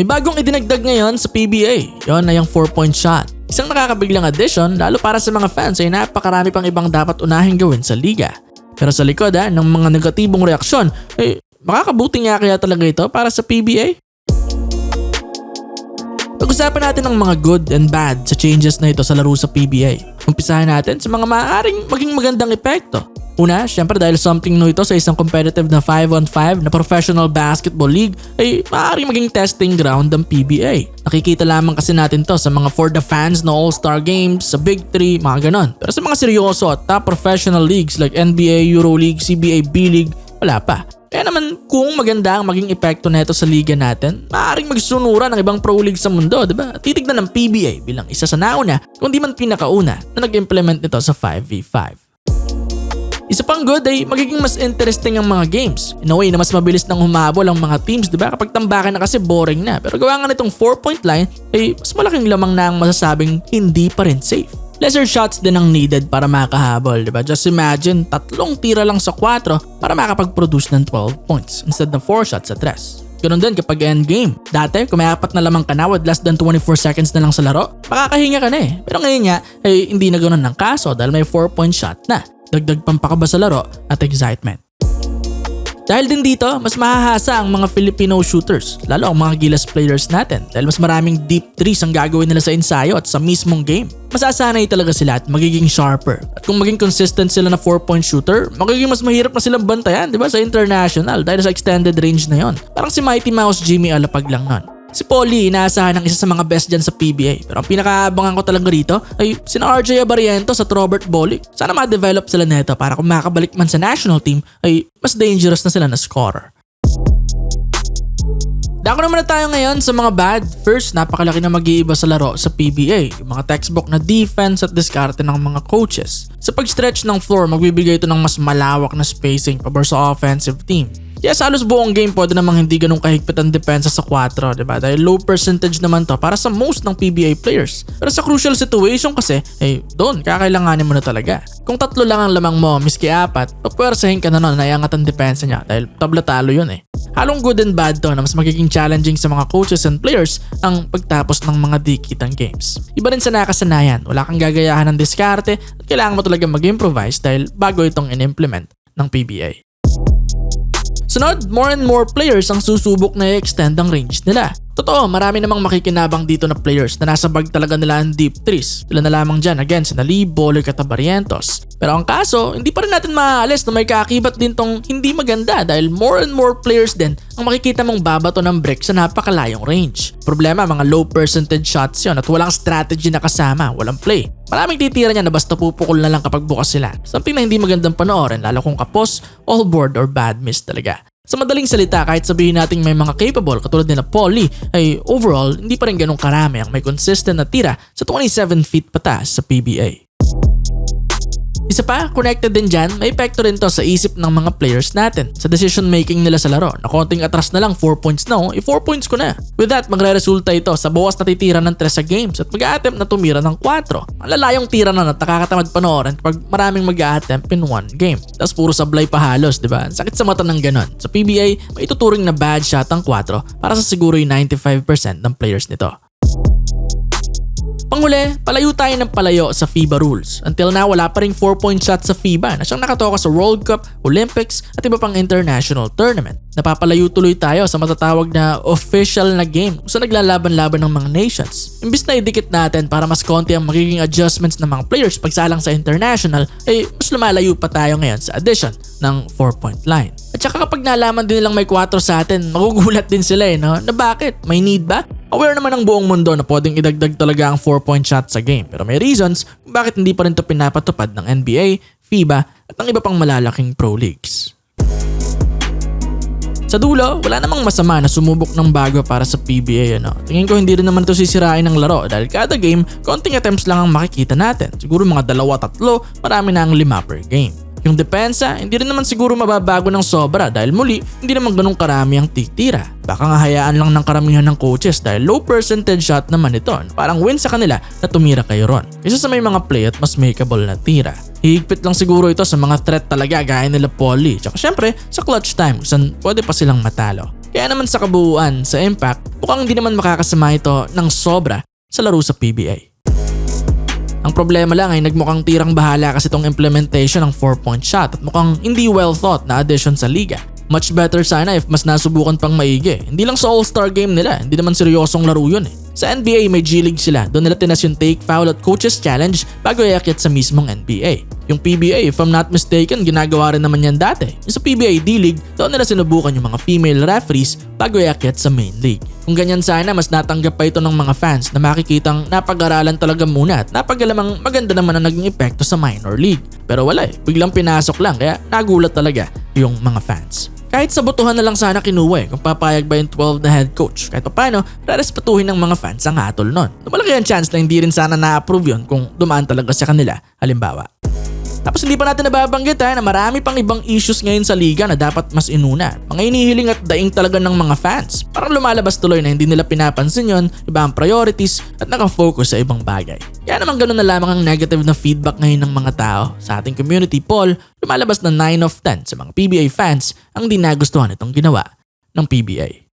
May bagong idinagdag ngayon sa PBA. Yon na yung 4-point shot. Isang nakakabiglang addition lalo para sa mga fans ay napakarami pang ibang dapat unahing gawin sa liga. Pero sa likod ha, ng mga negatibong reaksyon, eh, makakabuti nga kaya talaga ito para sa PBA? Pag-usapan natin ang mga good and bad sa changes na ito sa laro sa PBA. Umpisahan natin sa mga maaaring maging magandang epekto. Una, syempre dahil something new ito sa isang competitive na 5-on-5 na professional basketball league ay maaaring maging testing ground ng PBA. Nakikita lamang kasi natin to sa mga for the fans na all-star games, sa Big 3, mga ganon. Pero sa mga seryoso at top professional leagues like NBA, Euroleague, CBA, B-League, wala pa. Kaya naman kung maganda ang maging epekto nito sa liga natin, maaaring magsunura ng ibang pro league sa mundo, di ba? Titignan ng PBA bilang isa sa nauna, kung di man pinakauna na nag-implement nito sa 5v5. Isa pang good ay magiging mas interesting ang mga games. In a way na mas mabilis nang humabol ang mga teams, di ba? Kapag tambakan na kasi boring na. Pero gawa nga nitong 4 point line ay mas malaking lamang na ang masasabing hindi pa rin safe. Lesser shots din ang needed para makahabol, di ba? Just imagine, tatlong tira lang sa 4 para makapag-produce ng 12 points instead ng 4 shots sa 3. Ganun din kapag end game. Dati, kung may apat na lamang ka na with less than 24 seconds na lang sa laro, makakahinga ka na eh. Pero ngayon nga, ay hindi na ganun ng kaso dahil may 4 point shot na dagdag pampakaba sa laro at excitement. Dahil din dito, mas mahahasa ang mga Filipino shooters, lalo ang mga Gilas players natin dahil mas maraming deep threes ang gagawin nila sa ensayo at sa mismong game. Masasanay talaga sila at magiging sharper. At kung maging consistent sila na 4-point shooter, magiging mas mahirap na silang bantayan, di ba, sa international dahil sa extended range na yon. Parang si Mighty Mouse Jimmy Alapag lang nun. Si Polly, inaasahan ng isa sa mga best dyan sa PBA. Pero ang pinakaabangan ko talaga rito ay sina RJ Abariento sa Robert Bolick. Sana ma-develop sila neto para kung makabalik man sa national team ay mas dangerous na sila na scorer. Dako naman na tayo ngayon sa mga bad. First, napakalaki na mag-iiba sa laro sa PBA. Yung mga textbook na defense at diskarte ng mga coaches. Sa pag-stretch ng floor, magbibigay ito ng mas malawak na spacing pabor sa offensive team. Yes, halos buong game pwede namang hindi ganun kahigpit ang depensa sa 4, di ba? Dahil low percentage naman to para sa most ng PBA players. Pero sa crucial situation kasi, eh, doon, kakailanganin mo na talaga. Kung tatlo lang ang lamang mo, miski apat, papwersahin ka na nun na iangat ang depensa niya dahil tabla talo yun eh. Halong good and bad to na mas magiging challenging sa mga coaches and players ang pagtapos ng mga dikitang games. Iba rin sa nakasanayan, wala kang gagayahan ng diskarte at kailangan mo talaga mag-improvise dahil bago itong in-implement ng PBA. Sunod, more and more players ang susubok na i-extend ang range nila. Totoo, marami namang makikinabang dito na players na nasa bag talaga nila ang deep threes. Sila na lamang dyan, again, si Nali, Bolik at Barrientos. Pero ang kaso, hindi pa rin natin maaalis na may kaakibat din tong hindi maganda dahil more and more players din ang makikita mong babato ng break sa napakalayong range. Problema, mga low percentage shots yon at walang strategy na kasama, walang play. Maraming titira niya na basta pupukol na lang kapag bukas sila. Something na hindi magandang panoorin lalo kung kapos, all board or bad miss talaga. Sa madaling salita, kahit sabihin nating may mga capable katulad nila Polly, ay overall hindi pa rin ganun karami ang may consistent na tira sa 27 feet pataas sa PBA. Isa pa, connected din dyan, may epekto rin to sa isip ng mga players natin sa decision making nila sa laro. Na konting atras na lang 4 points na, oh, eh 4 points ko na. With that, magre-resulta ito sa bawas na titira ng 3 sa games at mag-attempt na tumira ng 4. Ang lalayong tira na at nakakatamad panoorin kapag maraming mag-attempt in one game. Tapos puro sablay pa halos, di ba? Sakit sa mata ng ganon. Sa PBA, may ituturing na bad shot ang 4 para sa siguro yung 95% ng players nito. Panghuli, palayo tayo ng palayo sa FIBA rules. Until now, wala pa ring 4-point shot sa FIBA na siyang nakatoka sa World Cup, Olympics at iba pang international tournament. Napapalayo tuloy tayo sa matatawag na official na game kung saan naglalaban-laban ng mga nations. Imbis na idikit natin para mas konti ang magiging adjustments ng mga players pagsalang sa international, ay eh, mas lumalayo pa tayo ngayon sa addition ng 4-point line. At saka kapag nalaman din nilang may 4 sa atin, magugulat din sila eh, no? Na bakit? May need ba? Aware naman ng buong mundo na pwedeng idagdag talaga ang 4-point shot sa game pero may reasons kung bakit hindi pa rin ito pinapatupad ng NBA, FIBA at ng iba pang malalaking pro leagues. Sa dulo, wala namang masama na sumubok ng bago para sa PBA. Ano. Tingin ko hindi rin naman ito sisirain ng laro dahil kada game, konting attempts lang ang makikita natin. Siguro mga dalawa tatlo, marami na ang lima per game. Yung depensa, hindi rin naman siguro mababago ng sobra dahil muli, hindi naman ganun karami ang titira. Baka nga hayaan lang ng karamihan ng coaches dahil low percentage shot naman ito. Parang win sa kanila na tumira kay Ron. Isa sa may mga play at mas makeable na tira. Higpit lang siguro ito sa mga threat talaga gaya nila Polly. Tsaka syempre sa clutch time kung saan pwede pa silang matalo. Kaya naman sa kabuuan, sa impact, mukhang hindi naman makakasama ito ng sobra sa laro sa PBA. Ang problema lang ay nagmukhang tirang bahala kasi itong implementation ng 4-point shot at mukhang hindi well thought na addition sa liga. Much better sana if mas nasubukan pang maigi. Hindi lang sa All-Star game nila, hindi naman seryosong laro yun eh. Sa NBA may G-League sila, doon nila tinas yung take foul at coaches challenge bago iakyat sa mismong NBA. Yung PBA, if I'm not mistaken, ginagawa rin naman yan dati. Yung sa PBA D-League, doon nila sinubukan yung mga female referees bago iakyat sa main league. Kung ganyan sana, mas natanggap pa ito ng mga fans na makikitang napag-aralan talaga muna at napagalamang maganda naman ang naging epekto sa minor league. Pero wala eh, biglang pinasok lang kaya nagulat talaga yung mga fans. Kahit sa botohan na lang sana kinuha eh kung papayag ba yung 12 na head coach. Kahit pa paano, rarespatuhin ng mga fans ang hatol nun. Malaki ang chance na hindi rin sana na-approve yun kung dumaan talaga sa kanila, halimbawa. Tapos hindi pa natin nababanggit ha, na marami pang ibang issues ngayon sa liga na dapat mas inuna. Mga inihiling at daing talaga ng mga fans. Parang lumalabas tuloy na hindi nila pinapansin yon, iba ang priorities at nakafocus sa ibang bagay. Kaya naman ganun na lamang ang negative na feedback ngayon ng mga tao. Sa ating community poll, lumalabas na 9 of 10 sa mga PBA fans ang di nagustuhan itong ginawa ng PBA.